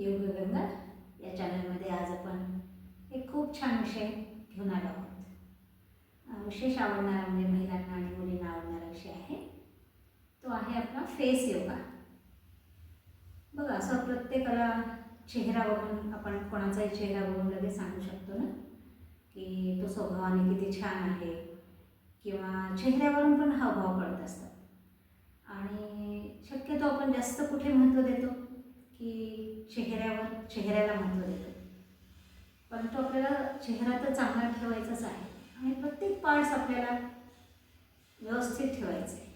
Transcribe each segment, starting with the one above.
योग योगगंगा या चॅनलमध्ये आज आपण एक खूप छान विषय घेऊन आलो आहोत. विशेष आवडणारा म्हणजे महिलांना आणि मुलींना आवडणारा विषय आहे. तो आहे आपला फेस योगा बघा असं प्रत्येकाला चेहरा बघून आपण कोणाचाही चेहरा बघून लगेच सांगू शकतो ना? की तो स्वभावाने किती छान आहे किंवा चेहऱ्यावरून पण हावभाव कळत असतात. आणि शक्यतो आपण जास्त कुठे महत्त्व देतो? की चेहऱ्यावर चेहऱ्याला महत्त्व देतो. परंतु आपल्याला चेहरा तर चांगला ठेवायचाच आहे. आणि प्रत्येक पार्ट्स आपल्याला व्यवस्थित ठेवायचे. आहे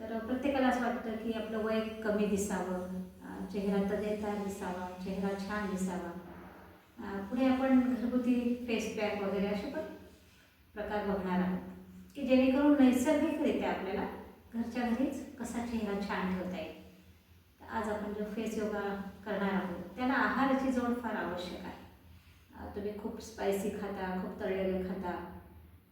तर प्रत्येकाला असं वाटतं की आपलं वय कमी दिसावं चेहरा चेहरा तजेदार दिसावा चेहरा छान दिसावा. पुढे आपण घरगुती फेस पॅक वगैरे असे पण प्रकार बघणार आहोत. की जेणेकरून नैसर्गिकरित्या आपल्याला घरच्या घरीच कसा चेहरा छान ठेवता येईल. आज आपण जो फेस योगा करणार आहोत त्याला आहाराची जोड फार आवश्यक आहे. तुम्ही खूप स्पायसी खाता खूप तळलेले खाता.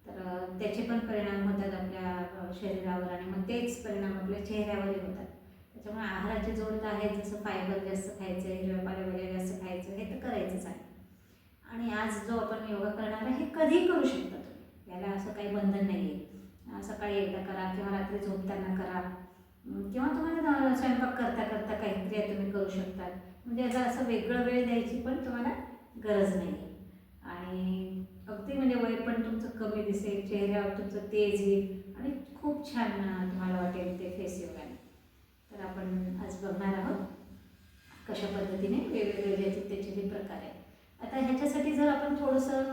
तर त्याचे पण परिणाम होतात आपल्या शरीरावर आणि मग तेच परिणाम आपल्या चेहऱ्यावरही होतात. त्याच्यामुळे आहाराची जोड तर आहे जसं फायबर जास्त खायचं हिरव्या वगैरे जास्त खायचं हे तर करायचंच आहे. आणि आज जो आपण योगा करणार आहे हे कधीही करू शकता तुम्ही. याला असं काही बंधन नाही आहे सकाळी एकदा करा किंवा रात्री झोपताना करा. किंवा तुम्हाला स्वयंपाक करता करता काही क्रिया तुम्ही करू शकता. म्हणजे याचा असं वेगळं वेळ द्यायची पण तुम्हाला गरज नाही. आणि अगदी म्हणजे वय पण तुमचं कमी दिसेल चेहऱ्यावर तुमचं तेज येईल आणि खूप छान तुम्हाला वाटेल ते फेस योगाने तर आपण आज बघणार आहोत कशा पद्धतीने वेगवेगळे ज्याचे त्याचे जे प्रकार आहेत. आता ह्याच्यासाठी जर आपण थोडंसं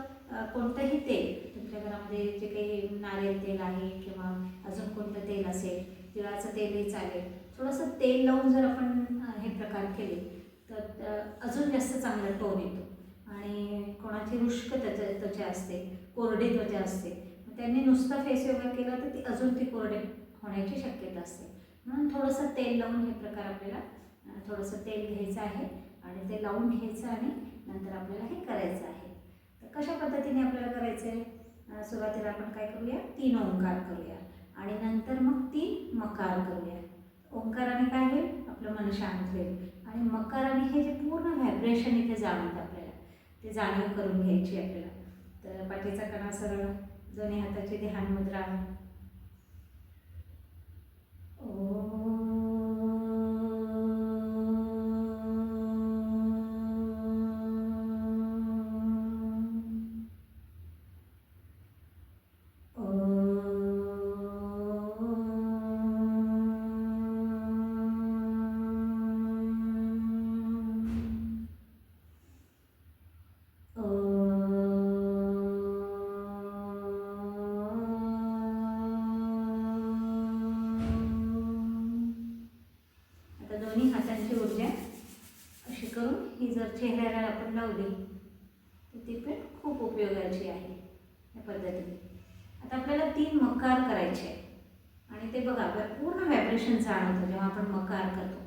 कोणतंही तेल तुमच्या घरामध्ये जे काही नारियल तेल आहे किंवा अजून कोणतं तेल असेल तिळाचं तेलही चालेल. थोडंसं तेल लावून जर आपण हे प्रकार केले तर अजून जास्त चांगला टोन येतो. आणि कोणाची रुष्क त्वचा त्वचा असते कोरडी त्वचा असते मग त्यांनी नुसता फेस योगा केला तर ती अजून ती कोरडी होण्याची शक्यता असते. म्हणून थोडंसं तेल लावून हे प्रकार आपल्याला थोडंसं तेल घ्यायचं आहे आणि ते लावून घ्यायचं आणि नंतर आपल्याला हे करायचं आहे. तर कशा पद्धतीने आपल्याला करायचं आहे सुरुवातीला आपण काय करूया? तीन ओंकार करूया. आणि नंतर मग तीन मकार करूया. ओंकाराने काय होईल? आपलं मन शांत होईल. आणि मकाराने हे जे पूर्ण व्हायब्रेशन इथे जाणवतं आपल्याला ते जाणीव करून घ्यायची आपल्याला. तर पाठीचा कणा सरळ दोन्ही हाताची ध्यान मुद्रा. ओ चेहऱ्याला आपण लावली तर ती पण खूप उपयोगाची आहे या पद्धतीने. आता आपल्याला तीन मकार करायचे आहे आणि ते बघा आपल्याला पूर्ण व्हायब्रेशन जाणवतं जेव्हा आपण मकार करतो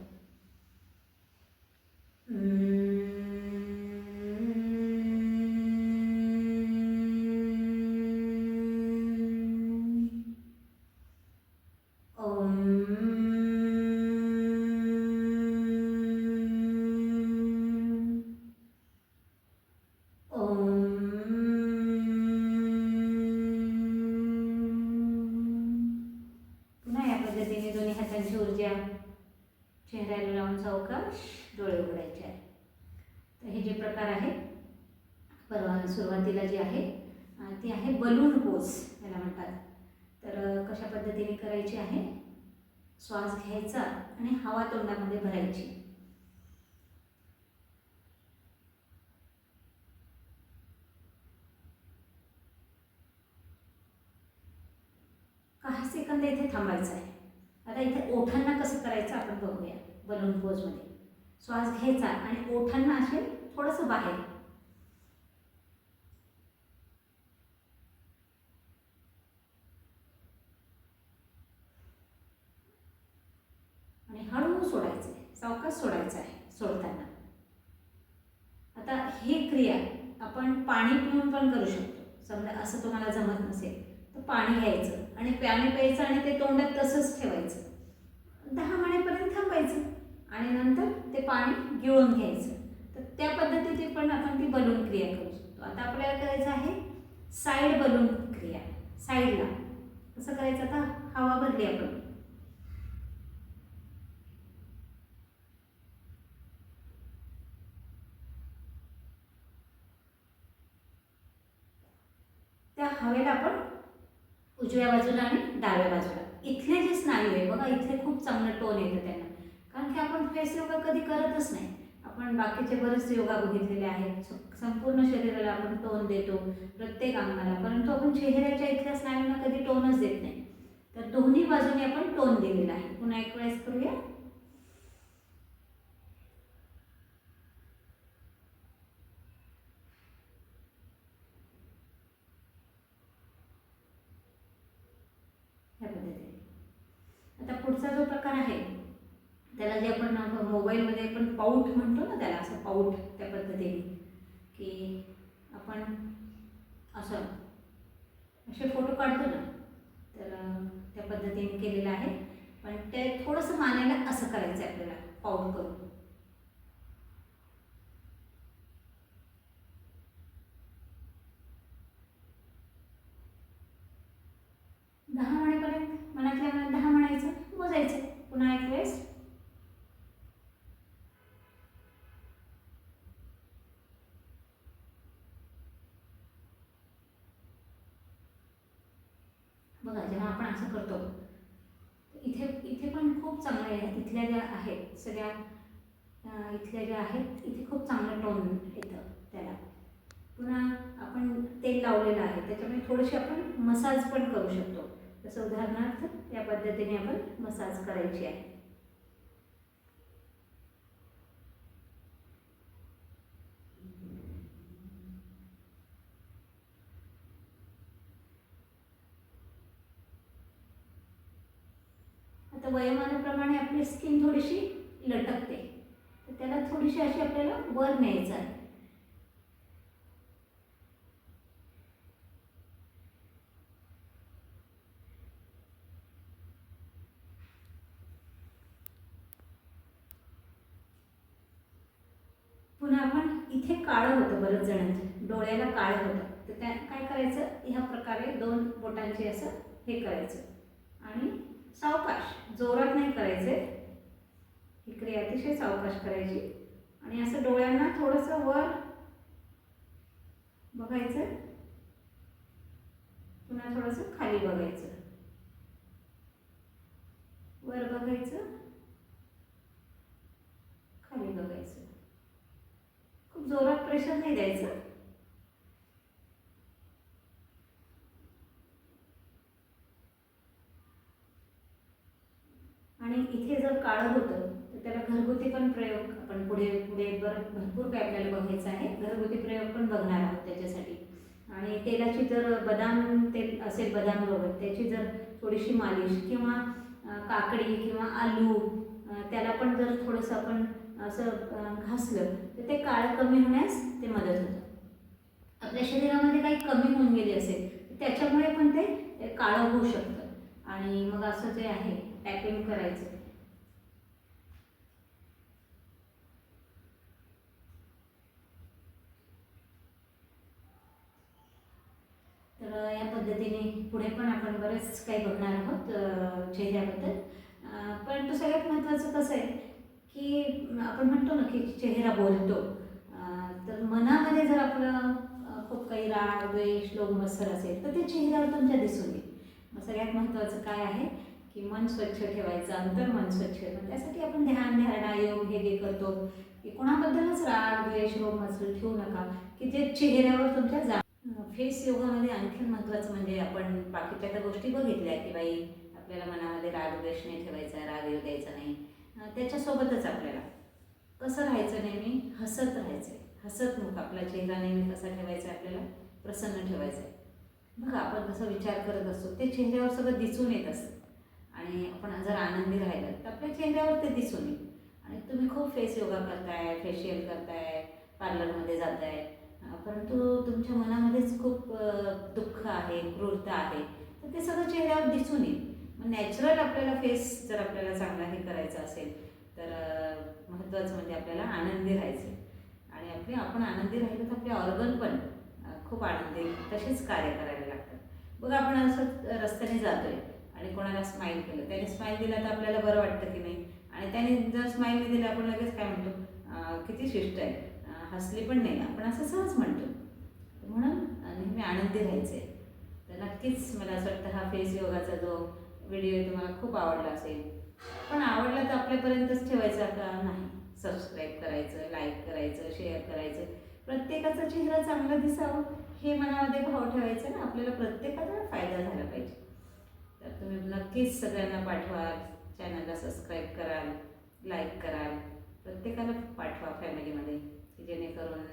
पुन्हा या पद्धतीने दोन्ही हातांची ऊर्जा चेहऱ्याला लावून सावकाश डोळे उघडायचे आहे तर हे जे प्रकार आहे परवा सुरुवातीला जे आहे ती आहे बलून पोज याला म्हणतात. तर कशा पद्धतीने करायची आहे? श्वास घ्यायचा आणि हवा तोंडामध्ये भरायची. आपल्याला इथे थांबायचं आहे. आता इथे ओठांना कसं करायचं आपण बघूया बलून पोजमध्ये श्वास घ्यायचा आणि ओठांना असे थोडंसं बाहेर. आणि हळू सोडायचं आहे सावकाश सोडायचं आहे सोडताना. आता ही क्रिया आपण पाणी पिऊन पण करू शकतो. समजा असं तुम्हाला जमत नसेल पाणी घ्यायचं आणि पाणी प्यायचं आणि ते तोंडात तसंच ठेवायचं. दहा महिन्यापर्यंत थांबायचं आणि नंतर ते पाणी गिळून घ्यायचं. तर त्या पद्धतीने पण आपण ती बलून क्रिया करू शकतो. आता आपल्याला करायचं आहे साईड बलून क्रिया. साईडला. कसं करायचं आता हवा भरली आपण. त्या हवेला आपण उजव्या बाजूला आणि डाव्या बाजूला. इथले जे स्नायू आहे बघा इथले खूप चांगलं टोन येतं त्यांना. कारण की आपण फेस योगा कधी करतच नाही. आपण बाकीचे बरेचसे योगा बघितलेले आहेत. संपूर्ण शरीराला आपण टोन देतो प्रत्येक अंगाला. परंतु आपण चेहऱ्याच्या इथल्या स्नायूंना कधी टोनच देत नाही. तर दोन्ही बाजूने आपण टोन दिलेला आहे. पुन्हा एक वेळेस करूया ह्या पद्धतीने आता पुढचा जो प्रकार आहे त्याला जे आपण मोबाईलमध्ये आपण पाऊट म्हणतो ना त्याला असं पाऊट त्या पद्धतीने की आपण असं असे फोटो काढतो ना तर त्या पद्धतीने केलेलं आहे. पण ते थोडंसं मानायला असं करायचं आहे आपल्याला पाऊट करून दहा म्हणेपर्यंत मनातल्या मनात दहा म्हणायचं मोजायचं पुन्हा एक वेळेस बघा जेव्हा आपण असं करतो इथे इथे पण खूप चांगले आहे इथल्या ज्या आहेत सगळ्या इथल्या ज्या आहेत इथे खूप चांगलं टोन येतं त्याला. पुन्हा आपण तेल लावलेलं आहे त्याच्यामुळे थोडेसे आपण मसाज पण करू शकतो. जसं उदाहरणार्थ या पद्धतीने आपण मसाज करायची आहे आता वयोमानाप्रमाणे आपली स्किन थोडीशी लटकते. तर त्याला थोडीशी अशी आपल्याला वर न्यायचं आहे. पुन्हा आपण इथे काळं होतं बरंच जणांचं. डोळ्याला काळं होतं. तर त्या काय करायचं? ह्या प्रकारे दोन बोटांचे असं हे करायचं. आणि सावकाश. जोरात नाही करायचे. ही क्रिया अतिशय सावकाश करायची. आणि असं डोळ्यांना थोडंसं वर बघायचं. पुन्हा थोडंसं खाली बघायचं. वर बघायचं. खाली बघायचं. खूप जोरात प्रेशर नाही द्यायचं आणि इथे जर काळं होतं तर त्याला घरगुती पण प्रयोग आपण भरपूर काय आपल्याला बघायचं आहे. घरगुती प्रयोग पण बघणार आहोत त्याच्यासाठी. आणि तेलाची जर बदाम तेल असेल बदाम रोगट त्याची जर थोडीशी मालिश किंवा काकडी किंवा आलू त्याला पण जर थोडंसं आपण असं घासलं तर ते काळं कमी होण्यास ते मदत होतं. आपल्या शरीरामध्ये काही कमी होऊन गेले असेल तर त्याच्यामुळे पण ते काळं होऊ शकतं. आणि मग असं जे आहे पॅकिंग करायचं तर या पद्धतीने पुढे पण आपण बरेच काही बघणार आहोत चेहऱ्याबद्दल. परंतु सगळ्यात महत्त्वाचं कसं आहे की आपण म्हणतो ना की चेहरा बोलतो. तर मनामध्ये जर आपलं खूप काही राग द्वेष लोभ मत्सर असेल तर ते चेहऱ्यावर तुमच्या दिसून येईल. मग सगळ्यात महत्त्वाचं काय आहे की मन स्वच्छ ठेवायचं अंतर मन स्वच्छ ठेवायचं. त्यासाठी आपण ध्यान धारणा योग हे जे करतो की कोणाबद्दलच राग द्वेष लोभ मत्सर ठेवू नका की जे चेहऱ्यावर तुमच्या जा फेस योगामध्ये आणखीन महत्त्वाचं म्हणजे आपण बाकीच्या त्या गोष्टी बघितल्या की बाई आपल्याला मनामध्ये राग द्वेष नाही ठेवायचा राग येऊ द्यायचा नाही. त्याच्यासोबतच आपल्याला कसं राहायचं नेहमी? हसत राहायचं. हसत मुख आपला चेहरा नेहमी कसा ठेवायचा आहे आपल्याला? प्रसन्न ठेवायचा. आहे बघा आपण जसं विचार करत असतो ते चेहऱ्यावर सगळं दिसून येत असतं. आणि आपण जर आनंदी राहिलं तर आपल्या चेहऱ्यावर ते दिसून येईल. आणि तुम्ही खूप फेस योगा करताय फेशियल करताय पार्लरमध्ये जाताय. परंतु तुमच्या मनामध्येच खूप दुःख आहे क्रूरता आहे. तर ते सगळं चेहऱ्यावर दिसून येईल. मग नॅचरल आपल्याला फेस जर आपल्याला चांगला हे करायचा असेल तर महत्त्वाचं म्हणजे आपल्याला आनंदी राहायचं. आणि आपले आपण आनंदी राहिलो तर आपले ऑर्गन पण खूप आनंदी तसेच कार्य करायला लागतात. बघा आपण असं रस्त्याने जातोय आणि कोणाला स्माईल केलं त्याने स्माईल दिला तर आपल्याला बरं वाटतं की नाही? आणि त्याने जर स्माईल नाही आपण लगेच काय म्हणतो किती शिष्ट आहे. हसली पण नाही. आपण असं सहज म्हणतो. म्हणून नेहमी आनंदी राहायचं. आहे तर नक्कीच मला असं वाटतं हा फेस योगाचा जो व्हिडिओ तुम्हाला खूप आवडला असेल. पण आवडला तर आपल्यापर्यंतच ठेवायचा का? नाही. सबस्क्राईब करायचं लाईक करायचं शेअर करायचं. प्रत्येकाचा चेहरा चांगला दिसावं हे मनामध्ये भाव ठेवायचा ना. आपल्याला प्रत्येकाचा फायदा झाला पाहिजे. तर तुम्ही नक्कीच सगळ्यांना पाठवाल चॅनलला सबस्क्राईब कराल लाईक कराल. प्रत्येकाला पाठवा फॅमिली करून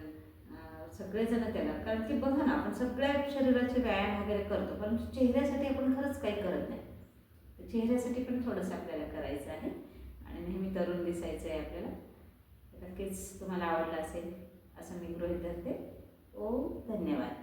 सगळेजण त्याला कारण की बघा ना आपण सगळ्या शरीराचे व्यायाम वगैरे करतो पण चेहऱ्यासाठी आपण खरंच काही करत नाही. तर चेहऱ्यासाठी पण थोडंसं आपल्याला करायचं आहे. आणि नेहमी तरुण दिसायचं आहे आपल्याला. नक्कीच तुम्हाला आवडलं असेल असं मी गृहित धरते. ओ धन्यवाद.